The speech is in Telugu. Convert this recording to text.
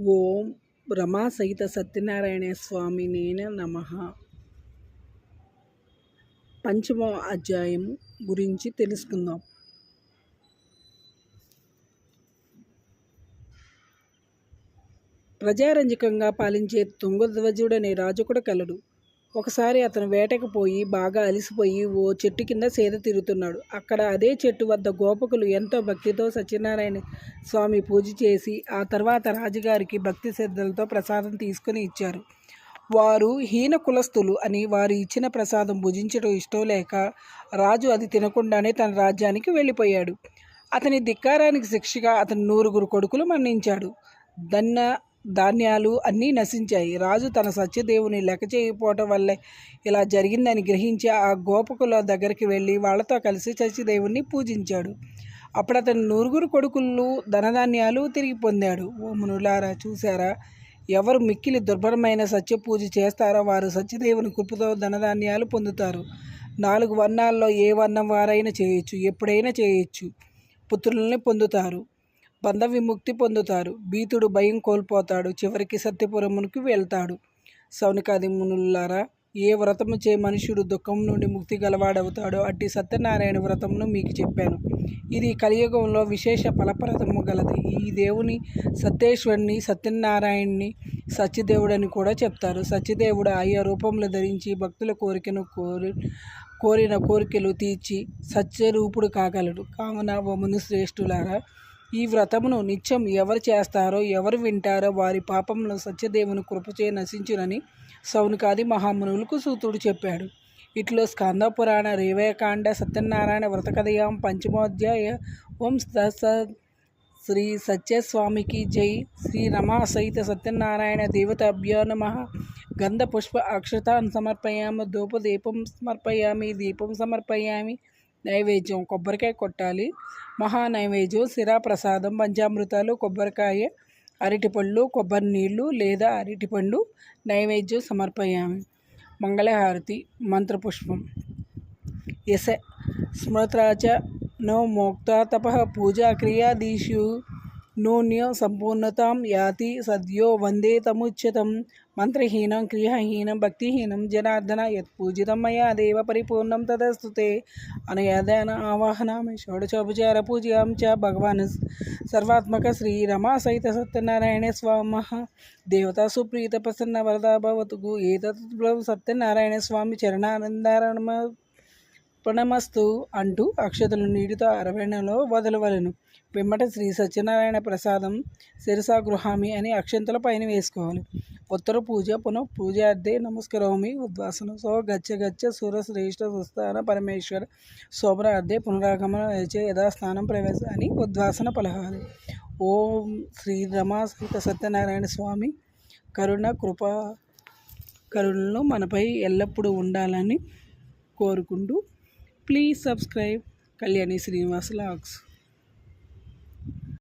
ఓం రమా సహిత సత్యనారాయణ స్వామి నేను నమ. పంచమ అధ్యాయం గురించి తెలుసుకుందాం. ప్రజారంజకంగా పాలించే తుంగధ్వజుడనే రాజు కూడా కలడు. ఒకసారి అతను వేటకు పోయి బాగా అలిసిపోయి ఓ చెట్టు కింద సేద తిరుగుతున్నాడు అక్కడ అదే చెట్టు వద్ద గోపకులు ఎంతో భక్తితో సత్యనారాయణ స్వామి పూజ చేసి ఆ తర్వాత రాజుగారికి భక్తి శ్రద్ధలతో ప్రసాదం తీసుకుని ఇచ్చారు. వారు హీన కులస్తులు అని వారు ఇచ్చిన ప్రసాదం భుజించడం ఇష్టం లేక రాజు అది తినకుండానే తన రాజ్యానికి వెళ్ళిపోయాడు. అతని ధిక్కారానికి శిక్షగా అతని నూరుగురు కొడుకులు మరణించాడు. దన్న ధాన్యాలు అన్నీ నశించాయి. రాజు తన సత్యదేవుని లెక్క చేయకపోవటం వల్లే ఇలా జరిగిందని గ్రహించి ఆ గోపకుల దగ్గరికి వెళ్ళి వాళ్ళతో కలిసి సత్యదేవుని పూజించాడు. అప్పుడు అతని నూరుగురు కొడుకులు ధనధాన్యాలు తిరిగి పొందాడు. ఓ మునులారా చూసారా ఎవరు మిక్కిలి దుర్భరమైన సత్య పూజ చేస్తారో వారు సత్యదేవుని కృపతో ధనధాన్యాలు పొందుతారు. నాలుగు వర్ణాల్లో ఏ వర్ణం వారైనా చేయొచ్చు ఎప్పుడైనా చేయొచ్చు. పుత్రుల్ని పొందుతారు. బంధ విముక్తి పొందుతారు. భీతుడు భయం కోల్పోతాడు. చివరికి సత్యపురమునికి వెళ్తాడు. సౌనికాది మునులారా ఏ వ్రతము చే మనుషుడు దుఃఖం నుండి ముక్తి గలవాడవుతాడో అట్టి సత్యనారాయణ వ్రతమును మీకు చెప్పాను. ఇది కలియుగంలో విశేష ఫలప్రదము గలది. ఈ దేవుని సత్యేశ్వరుని సత్యనారాయణ్ణి సత్యదేవుడని కూడా చెప్తారు. సత్యదేవుడు ఆయా రూపంలో ధరించి భక్తుల కోరికను కోరి కోరిన కోరికలు తీర్చి సత్యరూపుడు కాగలడు. కావున ఓ శ్రేష్ఠులారా ఈ వ్రతమును నిత్యం ఎవరు చేస్తారో ఎవరు వింటారో వారి పాపంలో సత్యదేవుని కృపచే నశించునని సౌనికాది మహామునులకు సూతుడు చెప్పాడు. ఇట్లో స్కంద పురాణ రేవయకాండ సత్యనారాయణ వ్రతకథయం పంచమోధ్యాయ ఓం శ్రీ సత్యస్వామికి జై. శ్రీ రమా సహిత సత్యనారాయణ దేవతాభ్యో నమ. గంధ పుష్ప అక్షతాన్ సమర్పయామి ధూపదీపం సమర్పయామి దీపం సమర్పయామి. నైవేద్యం కొబ్బరికాయ కొట్టాలి. మహా నైవేద్యం శిరా ప్రసాదం పంచామృతాలు కొబ్బరికాయ అరటిపళ్ళు కొబ్బరి నీళ్ళు లేదా అరటిపండు నైవేద్యం సమర్పయామి. మంగళహారతి మంత్రపుష్పం. యశ స్మృతరాచ నో మోక్త తప పూజా క్రియాదీషు नून्यसम्पूर्णतां याति सद्यो वंदे तमुच्यत मंत्रहीन, क्रियाहीन भक्तिन जनार्दन यूजित मैं देव परिपूर्ण तदस्तु ते। अनयादन षोडशोपचार पूजा च सहित सत्यनारायण स्वाम देवता सुप्रीतप्रसन्नवरदा भवतु एक सत्यनारायण स्वामी चरणानन्दारमः ప్రణమస్తు అంటూ అక్షతలు నీటితో అరవేణంలో వదలవలను. పిమ్మట శ్రీ సత్యనారాయణ ప్రసాదం శిరసా గృహామి అని అక్షంతల పైన వేసుకోవాలి. ఉత్తర పూజ పునః పూజార్థే నమస్కరోమి. ఉద్వాసన సో గచ్చ గచ్చ సుర శ్రేష్ఠ సుస్థాన పరమేశ్వర శోభనార్థే పునరాగమన యచే యథాస్థానం ప్రవేశ అని ఉద్వాసన పలహాలి. ఓం శ్రీ రమా సత్యనారాయణ స్వామి కరుణ కృప కరుణలు మనపై ఎల్లప్పుడూ ఉండాలని కోరుకుంటూ please subscribe Kalyani Srinivas logs